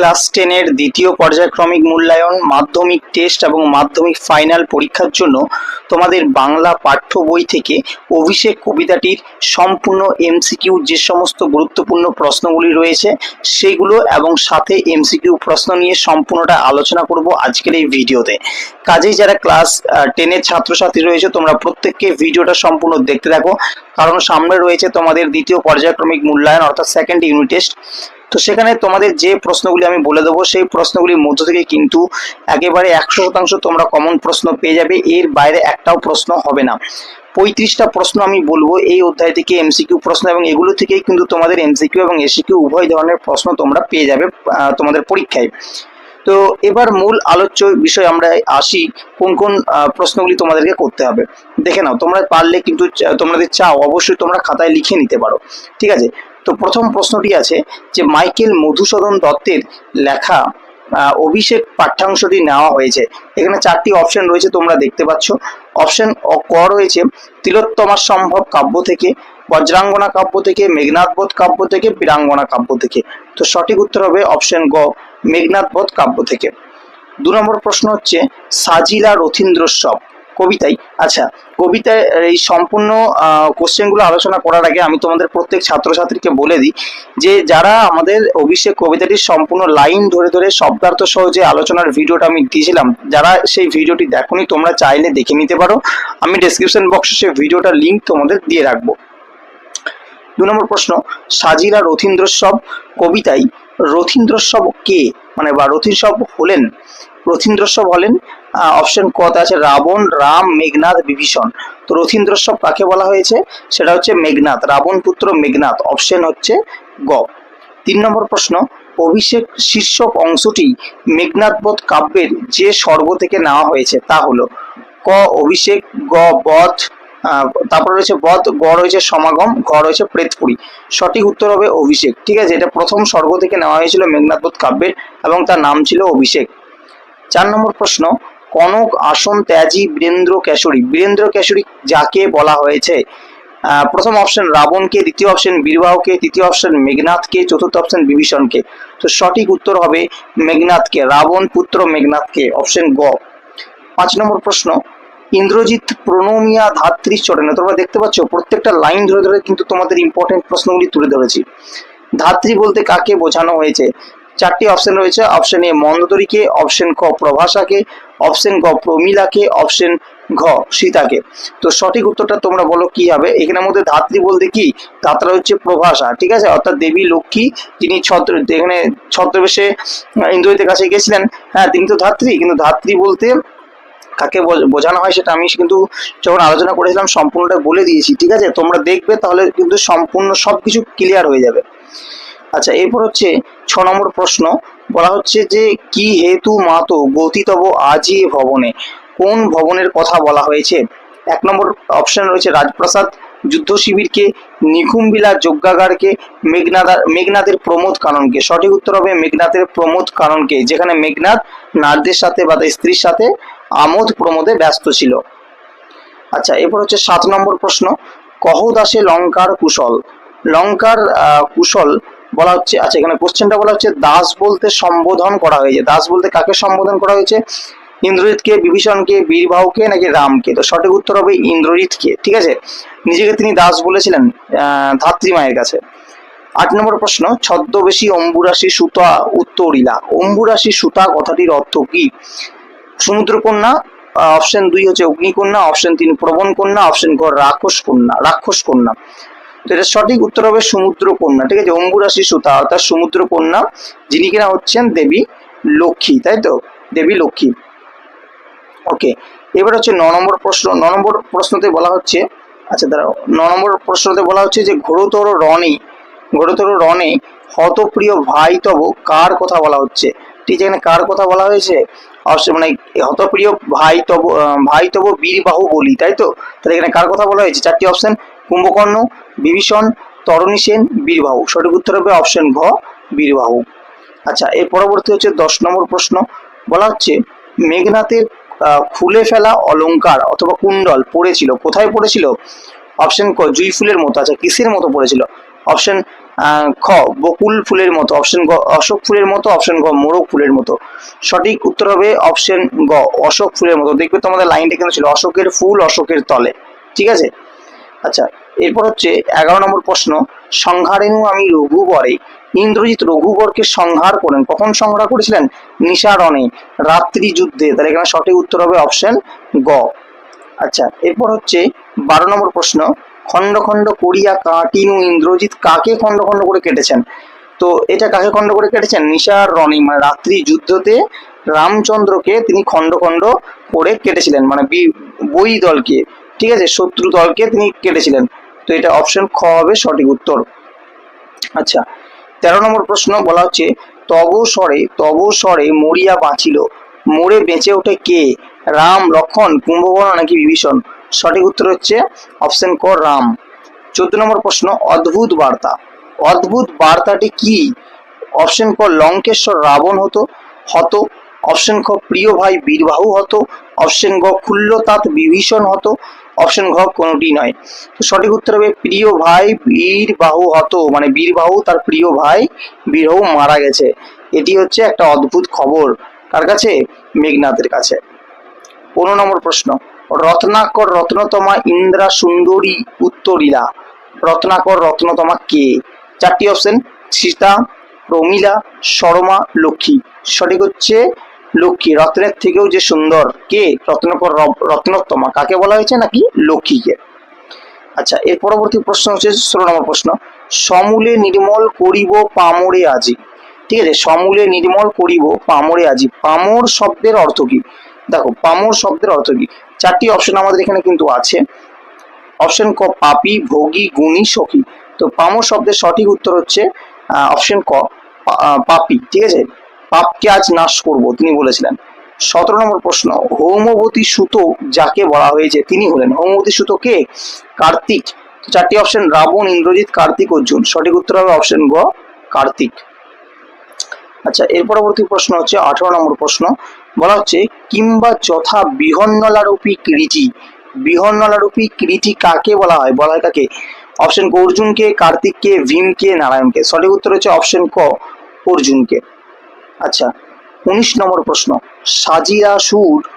Class টেনের দ্বিতীয় পর্যায়ক্রমিক মূল্যায়ন, মাধ্যমিক টেস্ট এবং মাধ্যমিক ফাইনাল পরীক্ষার জন্য তোমাদের বাংলা পাঠ্য বই থেকে অভিষেক কবিতাটির সম্পূর্ণ এমসিকিউ যে সমস্ত গুরুত্বপূর্ণ প্রশ্নগুলি রয়েছে সেগুলো এবং সাথে এমসিকিউ প্রশ্ন নিয়ে সম্পূর্ণটা আলোচনা করব আজকের এই ভিডিওতে। কাজেই যারা ক্লাস টেনের ছাত্রছাত্রী রয়েছে, তোমরা প্রত্যেককে ভিডিওটা সম্পূর্ণ দেখতে থাকো। কারণ সামনে রয়েছে তোমাদের দ্বিতীয় পর্যায়ক্রমিক মূল্যায়ন, অর্থাৎ সেকেন্ড ইউনিট টেস্ট তো সেখানে তোমাদের যে প্রশ্নগুলি আমি বলে দেবো, সেই প্রশ্নগুলির মধ্য থেকে কিন্তু একেবারে একশো শতাংশ তোমরা কমন প্রশ্ন পেয়ে যাবে। এর বাইরে একটাও প্রশ্ন হবে না। পঁয়ত্রিশটা প্রশ্ন আমি বলব এই অধ্যায় থেকে এমসিকিউ প্রশ্ন এবং এগুলো থেকেই কিন্তু তোমাদের এমসিকিউ এবং এসিকিউ উভয় ধরনের প্রশ্ন তোমরা পেয়ে যাবে তোমাদের পরীক্ষায়। তো এবার মূল আলোচ্য বিষয় আমরা আসি, কোন কোন প্রশ্নগুলি তোমাদেরকে করতে হবে। দেখে নাও, তোমরা পারলে কিন্তু তোমাদের চাও, অবশ্যই তোমরা খাতায় লিখে নিতে পারো। ঠিক আছে? তো প্রথম প্রশ্নটি আছে যে মাইকেল মধুসূদন দত্তের লেখা অভিষেক পাঠ্যাংশটি নেওয়া হয়েছে। এখানে চারটি অপশন রয়েছে তোমরা দেখতে পাচ্ছ। অপশন ক রয়েছে তিলোত্তমা সম্ভব কাব্য থেকে, বজ্রাঙ্গনা কাব্য থেকে মেঘনাথবোধ কাব্য থেকে, বীরাঙ্গনা কাব্য থেকে। তো সঠিক উত্তর হবে অপশন গ মেঘনাথবোধ কাব্য থেকে। দু নম্বর প্রশ্ন হচ্ছে, সাজিলা রথীন্দ্রস্বব কবিতায় আচ্ছা কবিতায় এই সম্পূর্ণ কোশ্চেনগুলো আলোচনা করার আগে আমি তোমাদের প্রত্যেক ছাত্রছাত্রীকে বলে দিই যে, যারা আমাদের অভিষেক কবিতাটির সম্পূর্ণ লাইন ধরে ধরে শব্দার্থ সহ যে আলোচনার ভিডিওটা আমি দিয়েছিলাম, যারা সেই ভিডিওটি দেখোনি, তোমরা চাইলে দেখে নিতে পারো। আমি ডেসক্রিপশন বক্সে সেই ভিডিওটার লিঙ্ক তোমাদের দিয়ে রাখব। দু নম্বর প্রশ্ন সাজিলা রথীন্দ্রস্বব কবিতায় রথীন্দ্রস্বব কে? মানে বা রথীন্দ্রস্বব হলেন রথীন্দ্রস্বব হলেন অপশন কত আছে রাবণ, রাম, মেঘনাথ, বিভীষণ। তো রথীন্দ্রস্বব কাকে বলা হয়েছে? সেটা হচ্ছে মেঘনাথ, রাবণ পুত্র মেঘনাথ। অপশন হচ্ছে গ। তিন নম্বর প্রশ্ন, অভিষেক শীর্ষক অংশটি মেঘনাথবোধ কাব্যের যে স্বর্গ থেকে নেওয়া হয়েছে তা হলো ক, অভিষেক, গ, বধ তারপর রয়েছে বধ, গ রয়েছে সমাগম, ঘ রয়েছে প্রেতপুরী। সঠিক উত্তর হবে অভিষেক। ঠিক আছে, এটা প্রথম স্বর্গ থেকে নেওয়া হয়েছিল মেঘনাথবোধ কাব্যের এবং তার নাম ছিল অভিষেক। চার নম্বর প্রশ্ন কনক, আসন, ত্যাজি, বীরেন্দ্র, কেশরী। বীরেন্দ্র, কেশরী যাকে বলা হয়েছে? প্রথম অপশন রাবণকে, দ্বিতীয় অপশন বীরবাহকে, তৃতীয় অপশন মেঘনাথকে, চতুর্থ অপশন বিভীষণকে। তো সঠিক উত্তর হবে মেঘনাথকে, রাবণ পুত্র মেঘনাথকে অপশন গ। পাঁচ নম্বর প্রশ্ন, ইন্দ্রজিৎ প্রণমিয়া ধাত্রী চরণে তোমরা দেখতে পাচ্ছ, প্রত্যেকটা লাইন ধরে ধরে কিন্তু তোমাদের ইম্পর্টেন্ট প্রশ্নগুলি তুলে ধরেছি। ধাত্রী বলতে কাকে বোঝানো হয়েছে? চারটি অপশন রয়েছে। অপশন এ মন্দোদরীকে অপশন ক প্রভাষাকে অপশন গ প্রমিলাকে অপশন ঘ সীতাকে। তো সঠিক উত্তরটা তোমরা বলো কি হবে? এখানের মধ্যে ধাত্রী বলতে কি? ধাত্রা হচ্ছে প্রভাষা, ঠিক আছে? অর্থাৎ দেবী, লক্ষ্মী, তিনি ছত্র এখানে ছত্রবেশে ইন্দ্রজিতের কাছে গেছিলেন হ্যাঁ তিনি তো ধাত্রী, কিন্তু ধাত্রী বলতে কাকে বোঝানো হয় সেটা আমি কিন্তু যখন আলোচনা করেছিলাম, সম্পূর্ণটা বলে দিয়েছি, ঠিক আছে? তোমরা দেখবে, তাহলে কিন্তু সম্পূর্ণ সবকিছু ক্লিয়ার হয়ে যাবে। আচ্ছা এরপর হচ্ছে ছ নম্বর প্রশ্ন। বলা হচ্ছে যে, কি হেতু মাতো গতিতব আজি ভবনে? কোন ভবনের কথা বলা হয়েছে? এক নম্বর অপশন রয়েছে রাজপ্রাসাদ যুদ্ধ শিবিরকে নিকুম্বিলা যজ্ঞাগারকে মেঘনাদার মেঘনাথের প্রমোদ কাননকে। সঠিক উত্তর হবে মেঘনাথের প্রমোদ কাননকে, যেখানে মেঘনাথ নারদের সাথে বা তার স্ত্রীর সাথে আমোদ প্রমোদে ব্যস্ত ছিল। আচ্ছা এরপর হচ্ছে সাত নম্বর প্রশ্ন। কহ দাসে লঙ্কার কুশল। লঙ্কার কুশল বলা হচ্ছে আচ্ছা এখানে কোশ্চেনটা বলা হচ্ছে, দাস বলতে সম্বোধন করা হয়েছে। দাস বলতে কাকে সম্বোধন করা হয়েছে? ইন্দ্রজিৎকে, বিভীষণকে, বীরবাহুকে নাকি রামকে? তো সঠিক উত্তর হবে ইন্দ্রজিৎকে, ঠিক আছে? নিজেকে তিনি দাস বলেছিলেন ধাত্রী মায়ের কাছে। আট নম্বর প্রশ্ন, ছদ্মবেশী অম্বুরাশি সুতা উত্তরিলা অম্বুরাশি সুতা কথাটির অর্থ কি? সমুদ্রকন্যা অপশন দুই হচ্ছে অগ্নিকন্যা অপশন তিন প্রবণ কন্যা অপশন ঘ রাক্ষস কন্যা রাক্ষস কন্যা তো এটা সঠিক উত্তর হবে সমুদ্র কন্যা ঠিক আছে? অম্বুরাশি সুতা অর্থাৎ সমুদ্র কন্যা যিনি কিনা হচ্ছেন দেবী লক্ষ্মী, তাই তো? দেবী লক্ষ্মী। ওকে, এবার হচ্ছে ন নম্বর প্রশ্ন, ন নম্বর প্রশ্নতে বলা হচ্ছে আচ্ছা দাঁড়াও, ন নম্বর প্রশ্নতে বলা হচ্ছে যে ঘোরতর রণে ঘোরতর রণে হতপ্রিয় ভাই তব কার কথা বলা হচ্ছে? ঠিক আছে, এখানে কার কথা বলা হয়েছে? মানে হতপ্রিয় ভাই তব ভাই তব বীরবাহু বলি, তাই তো? তাহলে এখানে কার কথা বলা হয়েছে? চারটি অপশন কুম্ভকর্ণ, বিভীষণ, তরণী সেন, বীরবাহু। সঠিক উত্তর হবে অপশন ঘ বীরবাহু। আচ্ছা এর পরবর্তী হচ্ছে দশ নম্বর প্রশ্ন। বলা হচ্ছে, মেঘনাথের খুলে ফেলা অলঙ্কার অথবা কুণ্ডল পড়েছিল। কোথায় পড়েছিল? অপশন ক, জুই ফুলের মতো। আচ্ছা কিসের মতো পড়েছিল? অপশন খ, বকুল ফুলের মতো। অপশন গ, অশোক ফুলের মতো। অপশন গ, মোরগ ফুলের মতো। সঠিক উত্তর হবে অপশন গ, অশোক ফুলের মতো। দেখবে তোমাদের লাইনটা কিন্তু ছিল অশোকের ফুল, অশোকের তলে। ঠিক আছে? আচ্ছা এরপর হচ্ছে এগারো নম্বর প্রশ্ন সংহারেণু আমি রঘুবরে। ইন্দ্রজিৎ রঘুবরকে সংহার করেন। কখন সংহার করেছিলেন? নিশারণে রাত্রি যুদ্ধে। তাহলে এখানে সঠিক উত্তর হবে অপশন গ। আচ্ছা এরপর হচ্ছে বারো নম্বর প্রশ্ন, খণ্ড খণ্ড করিয়া কাটিনু ইন্দ্রজিৎ কাকে খণ্ড খণ্ড করে কেটেছেন? তো এটা কাকে খণ্ড করে কেটেছেন? নিশার রণে মানে রাত্রি যুদ্ধতে রামচন্দ্রকে তিনি খণ্ড খণ্ড করে কেটেছিলেন মানে বই দলকে। ঠিক আছে, শত্রু দলকে তিনি কেটেছিলেন। তো এটা অপশন খ হবে, সঠিক উত্তর। আচ্ছা তেরো নম্বর প্রশ্ন বলা হচ্ছে, তব স্বরে, তব মরিয়া বাঁচিল। মরে বেঁচে ওঠে কে? রাম, লক্ষণ কুম্ভকর্ণ নাকি বিভীষণ? সঠিক উত্তর হচ্ছে অপশন ক, রাম। চোদ্দ নম্বর প্রশ্ন, অদ্ভুত বার্তা। অদ্ভুত বার্তাটি কি? অপশন ক, লঙ্কেশ্বর রাবণ হতো হতো। অপশন খ প্রিয় ভাই বীরবাহু হতো। অপশন গ খুল্লতাৎ বিভীষণ হতো। অপশন ঘ কোনোটি নয়। তো সঠিক উত্তর হবে প্রিয় ভাই বীরবাহু হত। মানে বীরবাহু তার প্রিয় ভাই বীরবাহু মারা গেছে। এটি হচ্ছে একটা অদ্ভুত খবর কার কাছে, মেঘনাথের কাছে। পনেরো নম্বর প্রশ্ন। রত্নাকর রত্নতমা ইন্দ্রা সুন্দরী উত্তরীলা রত্নাকর রত্নতমা কে? চারটি অপশন সীতা, প্রমীলা, শর্মা, লক্ষ্মী। সঠিক হচ্ছে লক্ষ্মী। রত্নের থেকেও যে সুন্দর। কে? রত্নকর র- রত্নোত্তমা। কাকে বলা হয়েছে নাকি? লক্ষ্মীকে। আচ্ছা এর পরবর্তী প্রশ্ন হচ্ছে, ষোলো নম্বর প্রশ্ন। সমূলে নির্মল করিব পামরে আজি। ঠিক আছে, সমূলে নির্মল করিব পামরে আজি। পামর শব্দের অর্থ কি? দেখো, পামর শব্দের অর্থ কি? চারটি অপশন আমাদের এখানে কিন্তু আছে। অপশন ক, পাপি, ভোগী, গুণী, সখী। তো পামর শব্দের সঠিক উত্তর হচ্ছে অপশন ক পাপি। ঠিক আছে? পাপকে আজ নাশ করব, তিনি বলেছিলেন। সতেরো নম্বর প্রশ্ন, হৌমবতী সুত যাকে বলা হয়েছে, তিনি হলেন। হৌমবতী সুত কে? কার্তিক। চারটি অপশন রাবণ, ইন্দ্রজিৎ, কার্তিক, অর্জুন। সঠিক উত্তর হবে অপশন গ, কার্তিক। আচ্ছা এর পরবর্তী প্রশ্ন হচ্ছে আঠারো নম্বর প্রশ্ন। বলা হচ্ছে, কিংবা যথা বিহন্নলারূপী কৃতি। বিহন্নলারূপী কৃতি কাকে বলা হয়? বলা হয় কাকে? অপশন ক, অর্জুনকে, কার্তিককে, ভীমকে, নারায়ণকে। সঠিক উত্তর হচ্ছে অপশন ক, অর্জুনকে। আচ্ছা উনিশ নম্বর প্রশ্ন। সাজিয়া সুর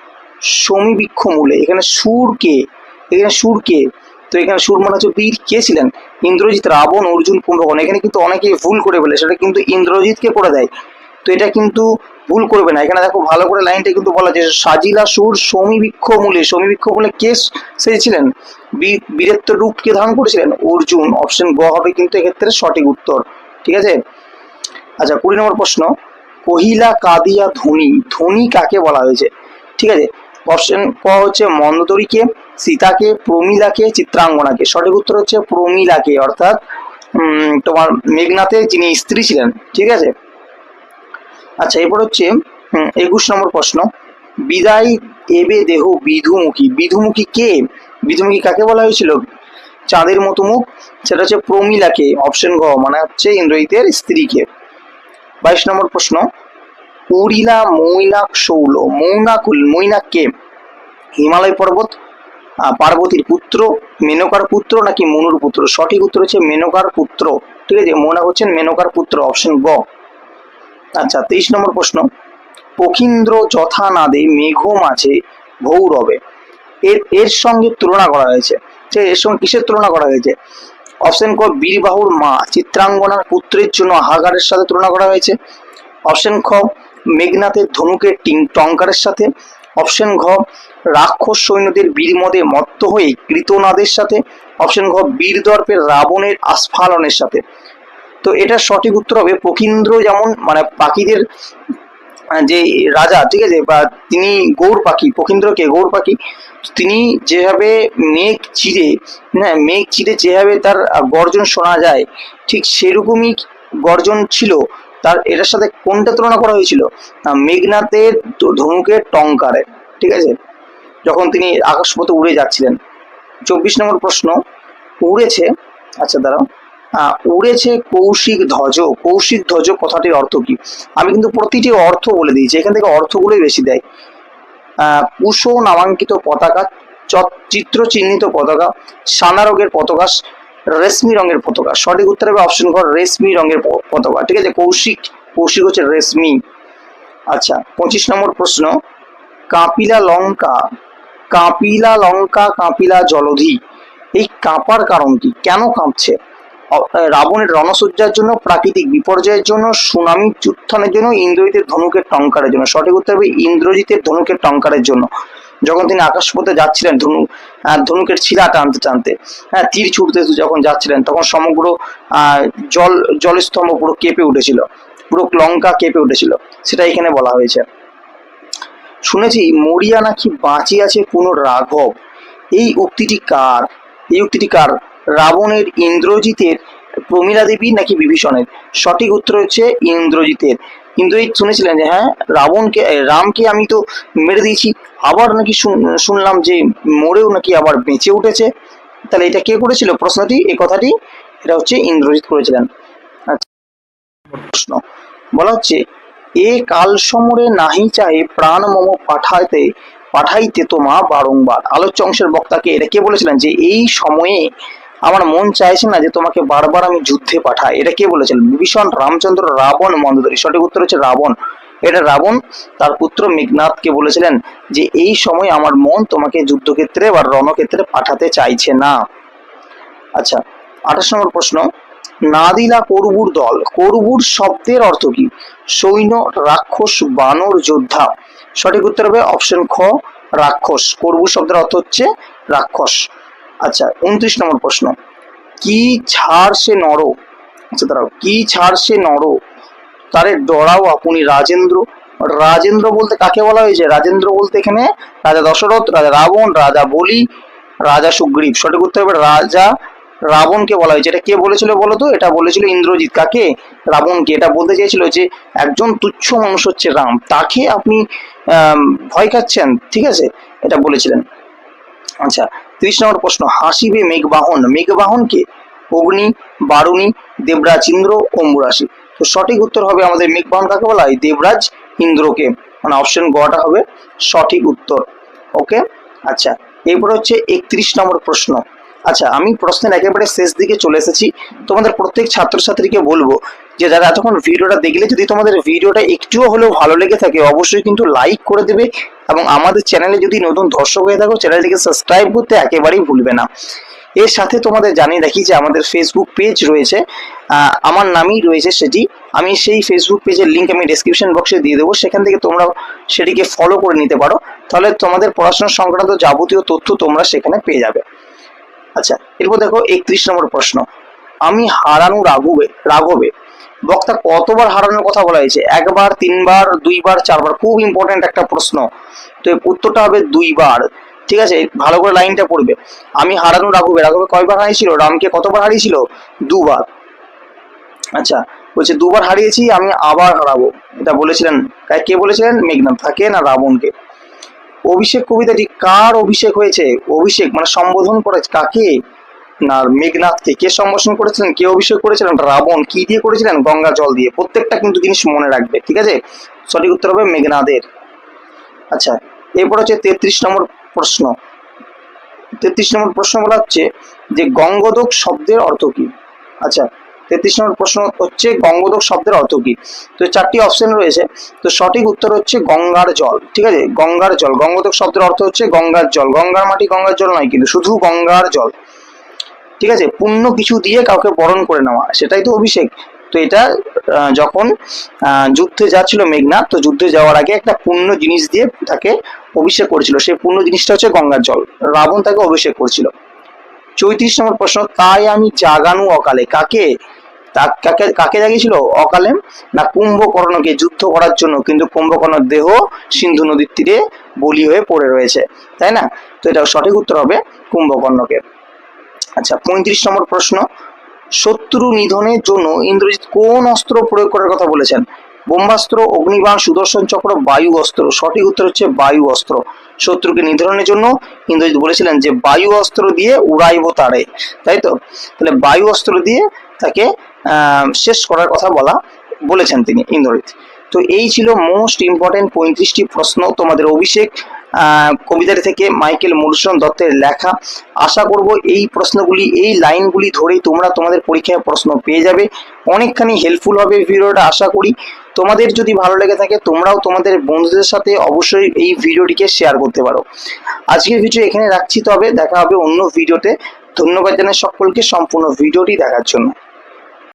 সমীবৃক্ষ মূলে, এখানে সুর কে? এখানে সুর কে? তো এখানে সুর মানে হচ্ছে বীর। কে ছিলেন? ইন্দ্রজিৎ, রাবণ, অর্জুন, কুম্ভকর্ণ। এখানে কিন্তু অনেকে ভুল করে ফেলে, সেটা কিন্তু ইন্দ্রজিৎকে করে দেয়। তো এটা কিন্তু ভুল করবে না। এখানে দেখো ভালো করে লাইনটা কিন্তু বলা যে সাজিলা সুর সমীবৃক্ষ মূলে সমীবৃক্ষ মূলে কে সেজেছিলেন বীর- বীরত্ব রূপ কে ধারণ করেছিলেন? অর্জুন। অপশন গ হবে কিন্তু এক্ষেত্রে সঠিক উত্তর। ঠিক আছে? আচ্ছা কুড়ি নম্বর প্রশ্ন। কহিলা কাদিয়া ধনী ধনী কাকে বলা হয়েছে? ঠিক আছে? অপশন ক হচ্ছে মন্দতরীকে সীতাকে, প্রমীলাকে, চিত্রাঙ্গনাকে। সঠিক উত্তর হচ্ছে প্রমীলাকে, অর্থাৎ তোমার মেঘনাথের যিনি স্ত্রী ছিলেন, ঠিক আছে? আচ্ছা এরপর হচ্ছে একুশ নম্বর প্রশ্ন। বিদায় এবে দেহ বিধুমুখী। বিধুমুখী কে? বিধুমুখী কাকে বলা হয়েছিল? চাঁদের মতো মুখ। সেটা হচ্ছে প্রমীলাকে। অপশন গ মানে হচ্ছে ইন্দ্রজিতের স্ত্রীকে। বাইশ নম্বর প্রশ্ন, উড়িলা মৈনাক শৌল মৌনাকুল মৈনাক কে? হিমালয় পর্বত পার্বতীর পুত্র, মেনকার পুত্র নাকি মনুর পুত্র? সঠিক উত্তর হচ্ছে মেনকার পুত্র। ঠিক আছে মৌনাক হচ্ছেন মেনকার পুত্র অপশন গ। আচ্ছা তেইশ নম্বর প্রশ্ন, পখীন্দ্র যথা নাদে মেঘ মাঝে ভৌরবে। এর এর সঙ্গে তুলনা করা হয়েছে। এর সঙ্গে কিসের তুলনা করা হয়েছে? অপশন ক বীরবাহুর মা, চিত্রাঙ্গনার পুত্রের জন্য হাগারের সাথে তুলনা করা হয়েছে। অপশন খ, মেঘনাথের ধনুকের টিং টঙ্কারের সাথে। অপশন ঘ, রাক্ষস সৈন্যদের বীরমদে মত্ত হয়ে কৃতনাদের সাথে। অপশন ঘ, বীরদর্পের রাবণের আস্ফালনের সাথে। তো এটার সঠিক উত্তর হবে পকিন্দ্র যেমন মানে পাখিদের যে রাজা, ঠিক আছে? বা তিনি গৌর পাখি পকিন্দ্রকে গৌর পাখি। তিনি যেভাবে মেঘ চিরে হ্যাঁ মেঘ চিরে যেভাবে তার গর্জন শোনা যায় ঠিক সেরকমই গর্জন ছিল। তার এটার সাথে কোনটা তুলনা করা হয়েছিল? আহ, মেঘনাথের ধনুকের টঙ্কারে ঠিক আছে? যখন তিনি আকাশপথে উড়ে যাচ্ছিলেন। চব্বিশ নম্বর প্রশ্ন উড়েছে আচ্ছা দাঁড়াও উড়েছে কৌশিক ধ্বজ। কৌশিক ধ্বজ কথাটির অর্থ কি? আমি কিন্তু প্রতিটি অর্থ বলে দিয়েছি এখান থেকে অর্থগুলোই বেশি দেয়। কুশো নামাঙ্কিত পতাকা চিত্র চিহ্নিত পতাকা সানারোগের পতাকা, রেশমি রঙের পতাকা। সঠিক উত্তর হবে অপশন ঘর রেশমি রঙের পতাকা। ঠিক আছে, কৌশিক কৌশিক হচ্ছে রেশমি। আচ্ছা পঁচিশ নম্বর প্রশ্ন। কাপিলা লঙ্কা কাপিলা লঙ্কা, কাপিলা জলধি, এই কাঁপার কারণ কি? কেন কাঁপছে? রাবণের রণসজ্জার জন্য, প্রাকৃতিক বিপর্যয়ের জন্য, সুনামি উত্থানের জন্য, ইন্দ্রজিতের ধনুকের টঙ্কারের জন্য। সঠিক উত্তর হবে ইন্দ্রজিতের ধনুকের টঙ্কারের জন্য। যখন তিনি আকাশপথে যাচ্ছিলেন, ধনু ধনুকের ছিলা টানতে টানতে হ্যাঁ তীর ছুটতে যখন যাচ্ছিলেন, তখন সমগ্র জল, জলস্তম্ভ পুরো কেঁপে উঠেছিল। পুরো লঙ্কা কেঁপে উঠেছিল। সেটা এখানে বলা হয়েছে। শুনেছি, মরিয়া নাকি বাঁচিয়াছে পুনঃ রাঘব এই উক্তিটি কার? এই উক্তিটি কার? রাবণের ইন্দ্রজিতের, প্রমীলা দেবী নাকি বিভীষণের? সঠিক উত্তর হচ্ছে ইন্দ্রজিতের। ইন্দ্রজিৎ শুনেছিলেন যে হ্যাঁ রাবণকে রামকে আমি তো মেরে দিয়েছি। আবার নাকি শুন- শুনলাম যে মরেও নাকি আবার বেঁচে উঠেছে। তাহলে এটা কে করেছিল? প্রশ্নটি এই কথাটি, এটা হচ্ছে ইন্দ্রজিৎ করেছিলেন। আচ্ছা প্রশ্ন। বলা হচ্ছে, এ কাল সমরে নাহি চাহে প্রাণ মম পাঠাইতে পাঠাইতে তোমা বারংবার। আলোচ্য অংশের বক্তাকে এটা কে বলেছিলেন? যে এই সময়ে আমার মন চাইছে না যে তোমাকে বারবার আমি যুদ্ধে পাঠাই। এটা কে বলেছিলেন বিভীষণ রামচন্দ্র রাবণ মন্দোদরী সঠিক উত্তর হচ্ছে রাবণ। এটা রাবণ, তার পুত্র মেঘনাথকে বলেছিলেন যে এই সময় আমার মন তোমাকে যুদ্ধক্ষেত্রে বা রণক্ষেত্রে পাঠাতে চাইছে না। আচ্ছা আঠাশ নম্বর প্রশ্ন। নাদিলা করবুর দল, করবুর শব্দের অর্থ কি? সৈন্য, রাক্ষস, বানর, যোদ্ধা। সঠিক উত্তর হবে অপশন খ, রাক্ষস। করবুর শব্দের অর্থ হচ্ছে রাক্ষস। আচ্ছা উনত্রিশ নম্বর প্রশ্ন। কি ছাড় সে নর? আচ্ছা দাঁড়াও, কি ছাড় সে নর? তারে ডরাও আপনি রাজেন্দ্র। রাজেন্দ্র বলতে কাকে বলা হয়েছে? রাজেন্দ্র বলতে এখানে রাজা দশরথ, রাজা রাবণ, রাজা বলি, রাজা সুগ্রীব। সঠিক উত্তর হবে রাজা রাবণকে বলা হয়েছে। এটা কে বলেছিল বলো তো? এটা বলেছিল ইন্দ্রজিৎ। কাকে? রাবণকে। এটা বলতে চেয়েছিল যে একজন তুচ্ছ মানুষ হচ্ছে রাম। তাকে আপনি ভয় খাচ্ছেন, ঠিক আছে? এটা বলেছিলেন। আচ্ছা তিরিশ নম্বর প্রশ্ন, হাসিবে মেঘবাহন। মেঘবাহনকে অগ্নি, বারুণী, দেবরাজ ইন্দ্র, অম্বুরাশি। তো সঠিক উত্তর হবে আমাদের মেঘবাহন কাকে বলা হয়? দেবরাজ ইন্দ্রকে। মানে অপশন গটা হবে সঠিক উত্তর। ওকে আচ্ছা এরপর হচ্ছে একত্রিশ নম্বর প্রশ্ন। আচ্ছা আমি প্রশ্নের একেবারে শেষ দিকে চলে এসেছি। তোমাদের প্রত্যেক ছাত্রছাত্রীকে বলব যে, যারা এতক্ষণ ভিডিওটা দেখলে, যদি তোমাদের ভিডিওটা একটুও হলেও ভালো লেগে থাকে, অবশ্যই কিন্তু লাইক করে দেবে এবং আমাদের চ্যানেলে যদি নতুন দর্শক হয়ে থাকো চ্যানেলটিকে সাবস্ক্রাইব করতে একেবারেই ভুলবে না। এর সাথে তোমাদের জানিয়ে রাখি যে, আমাদের ফেসবুক পেজ রয়েছে। আমার নামই রয়েছে সেটি। আমি সেই ফেসবুক পেজের লিঙ্ক আমি ডেসক্রিপশন বক্সে দিয়ে দেবো। সেখান থেকে তোমরা সেটিকে ফলো করে নিতে পারো। তাহলে তোমাদের পড়াশোনা সংক্রান্ত যাবতীয় তথ্য তোমরা সেখানে পেয়ে যাবে। আচ্ছা এরপর দেখো একত্রিশ নম্বর প্রশ্ন। আমি হারানো রাঘবে রাঘবে। বক্তা কতবার হারানোর কথা বলা হয়েছে? একবার, তিনবার, দুইবার, চারবার? খুব ইম্পর্টেন্ট একটা প্রশ্ন। তো উত্তরটা হবে দুইবার। ঠিক আছে? ভালো করে লাইনটা পড়বে। আমি হারানো রাঘবে। রাঘবে কয়বার হারিয়েছিল? রামকে কতবার হারিয়েছিল? দুবার। আচ্ছা বলছে দুবার হারিয়েছি, আমি আবার হারাবো। এটা বলেছিলেন কে বলেছিলেন? মেঘনাথ। থাকে না রাবণকে। অভিষেক কবিতাটি কার অভিষেক হয়েছে? অভিষেক মানে সম্বোধন করেছে কাকে? না, মেঘনাথকে। কে সম্বোধন করেছিলেন? কে অভিষেক করেছিলেন? রাবণ। কি দিয়ে করেছিলেন? গঙ্গা জল দিয়ে। প্রত্যেকটা কিন্তু জিনিস মনে রাখবে, ঠিক আছে? সঠিক উত্তর হবে মেঘনাদের। আচ্ছা এরপর হচ্ছে তেত্রিশ নম্বর প্রশ্ন। তেত্রিশ নম্বর প্রশ্ন বলা হচ্ছে যে গঙ্গোদক শব্দের অর্থ কি? আচ্ছা তেত্রিশ নম্বর প্রশ্ন হচ্ছে গঙ্গোদক শব্দের অর্থ কি? তো চারটি অপশন রয়েছে। তো সঠিক উত্তর হচ্ছে গঙ্গার জল, ঠিক আছে? গঙ্গার জল, গঙ্গোদক শব্দের অর্থ হচ্ছে গঙ্গার জল। গঙ্গার মাটি গঙ্গার জল নয় কিন্তু শুধু গঙ্গার জল। ঠিক আছে? পুণ্য কিছু দিয়ে কাউকে বরণ করে নেওয়া, সেটাই তো অভিষেক। তো এটা যখন যুদ্ধে যাচ্ছিল মেঘনাথ, তো যুদ্ধে যাওয়ার আগে একটা পুণ্য জিনিস দিয়ে তাকে অভিষেক করেছিল। সেই পুণ্য জিনিসটা হচ্ছে গঙ্গার জল। রাবণ তাকে অভিষেক করেছিল। চৌত্রিশ নম্বর প্রশ্ন, তাই আমি জাগানু অকালে, কাকে? কাকে কাকে জাগিয়েছিল? অকালে না কুম্ভকর্ণকে যুদ্ধ করার জন্য? কিন্তু কুম্ভকর্ণের দেহ সিন্ধু নদীর তীরে বলি হয়ে পড়ে রয়েছে। তাই না? তো এটা সঠিক উত্তর হবে কুম্ভকর্ণকে। আচ্ছা পঁয়ত্রিশ নম্বর প্রশ্ন। শত্রু নিধনের জন্য ইন্দ্রজিৎ কোন অস্ত্র প্রয়োগ করার কথা বলেছেন? ব্রহ্মাস্ত্র অগ্নিবাণ, সুদর্শন চক্র, বায়ু অস্ত্র। সঠিক উত্তর হচ্ছে বায়ু অস্ত্র। শত্রুকে নিধনের জন্য ইন্দ্রজিৎ বলেছিলেন যে, বায়ু অস্ত্র দিয়ে উড়াইব তারে। তাই তো? তাহলে বায়ু অস্ত্র দিয়ে তাকে শেষ করার কথা বলা বলেছেন তিনি ইন্দ্রজিৎ। তো এই ছিল মোস্ট ইম্পর্টেন্ট পঁয়ত্রিশটি প্রশ্ন তোমাদের অভিষেক কবিতাটি থেকে মাইকেল মধুসূদন দত্তের লেখা। আশা করব এই প্রশ্নগুলি, এই লাইনগুলি ধরেই তোমরা তোমাদের পরীক্ষায় প্রশ্ন পেয়ে যাবে। অনেকখানি হেল্পফুল হবে ভিডিওটা, আশা করি। তোমাদের যদি ভালো লেগে থাকে, তোমরাও তোমাদের বন্ধুদের সাথে অবশ্যই এই ভিডিওটিকে শেয়ার করতে পারো। আজকের ভিডিও এখানে রাখছি তবে দেখা হবে অন্য ভিডিওতে ধন্যবাদ জানাই সকলকে সম্পূর্ণ ভিডিওটি দেখার জন্য।